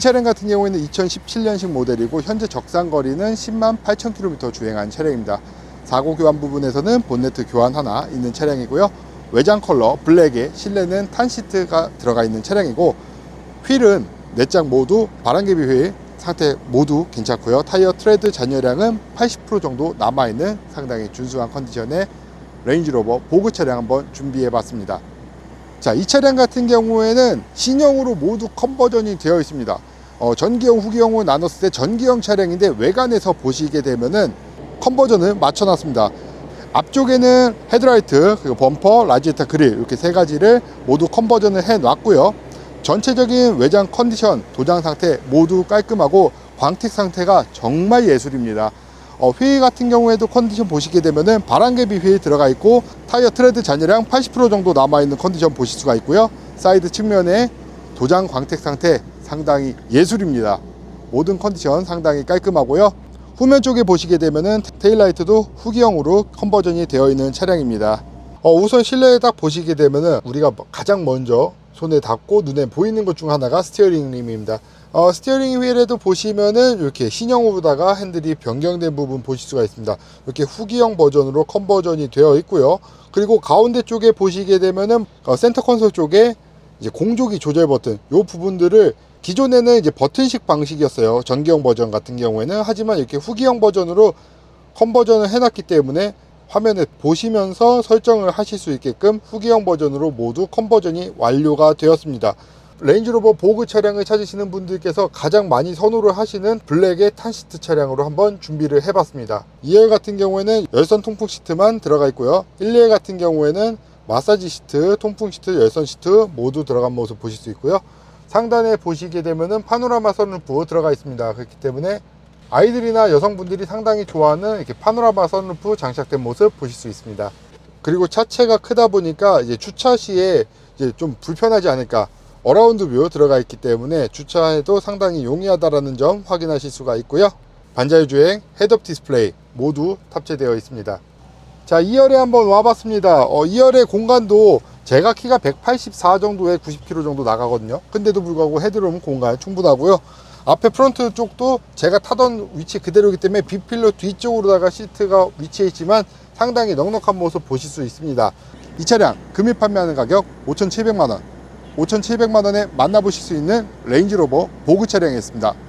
차량 같은 경우에는 2017년식 모델이고 현재 적상 거리는 10만 8천 킬로미터 주행한 차량입니다. 사고 교환 부분에서는 본네트 교환 하나 있는 차량이고요. 외장 컬러 블랙에 실내는 탄 시트가 들어가 있는 차량이고 휠은 네장 모두 바람개비 휠 상태 모두 괜찮고요. 타이어 트레드 잔여량은 80% 정도 남아 있는 상당히 준수한 컨디션의 레인지로버 보그 차량 한번 준비해 봤습니다. 자, 이 차량 같은 경우에는 신형으로 모두 컨버전이 되어 있습니다. 어, 전기형, 후기형으로 나눴을 때 전기형 차량인데 외관에서 보시게 되면은 컨버전을 맞춰놨습니다. 앞쪽에는 헤드라이트, 그리고 범퍼, 라지에타 그릴 이렇게 세 가지를 모두 컨버전을 해놨고요. 전체적인 외장 컨디션, 도장 상태 모두 깔끔하고 광택 상태가 정말 예술입니다. 어, 휠 같은 경우에도 컨디션 보시게 되면은 바람개비 휠 들어가 있고 타이어 트레드 잔여량 80% 정도 남아 있는 컨디션 보실 수가 있고요. 사이드 측면에 도장 광택 상태 상당히 예술입니다. 모든 컨디션 상당히 깔끔하고요. 후면 쪽에 보시게 되면은 테일라이트도 후기형으로 컨버전이 되어 있는 차량입니다. 어, 우선 실내에 딱 보시게 되면은 우리가 가장 먼저 손에 닿고 눈에 보이는 것 중 하나가 스티어링 림입니다. 어, 스티어링 휠에도 보시면은 이렇게 신형으로다가 핸들이 변경된 부분 보실 수가 있습니다. 이렇게 후기형 버전으로 컨버전이 되어 있고요. 그리고 가운데 쪽에 보시게 되면은 어, 센터 콘솔 쪽에 이제 공조기 조절 버튼 요 부분들을 기존에는 이제 버튼식 방식이었어요. 전기형 버전 같은 경우에는 하지만 이렇게 후기형 버전으로 컨버전을 해놨기 때문에 화면에 보시면서 설정을 하실 수 있게끔 후기형 버전으로 모두 컨버전이 완료가 되었습니다. 레인지로버 보그 차량을 찾으시는 분들께서 가장 많이 선호를 하시는 블랙의 탄시트 차량으로 한번 준비를 해봤습니다. 2열 같은 경우에는 열선 통풍 시트만 들어가 있고요. 1, 2열 같은 경우에는 마사지 시트, 통풍 시트, 열선 시트 모두 들어간 모습 보실 수 있고요. 상단에 보시게 되면은 파노라마 선루프 들어가 있습니다. 그렇기 때문에 아이들이나 여성분들이 상당히 좋아하는 이렇게 파노라마 선루프 장착된 모습 보실 수 있습니다. 그리고 차체가 크다 보니까 이제 주차 시에 이제 좀 불편하지 않을까. 어라운드 뷰 들어가 있기 때문에 주차에도 상당히 용이하다라는 점 확인하실 수가 있고요. 반자율 주행, 헤드업 디스플레이 모두 탑재되어 있습니다. 자, 2열에 한번 와봤습니다. 어, 2열의 공간도 제가 키가 184 정도에 90kg 정도 나가거든요. 근데도 불구하고 헤드룸 공간 충분하고요. 앞에 프론트 쪽도 제가 타던 위치 그대로이기 때문에 B필러 뒤쪽으로다가 시트가 위치해 있지만 상당히 넉넉한 모습 보실 수 있습니다. 이 차량 금일 판매하는 가격 5,700만원 5,700만원에 만나보실 수 있는 레인지로버 보그 차량이었습니다.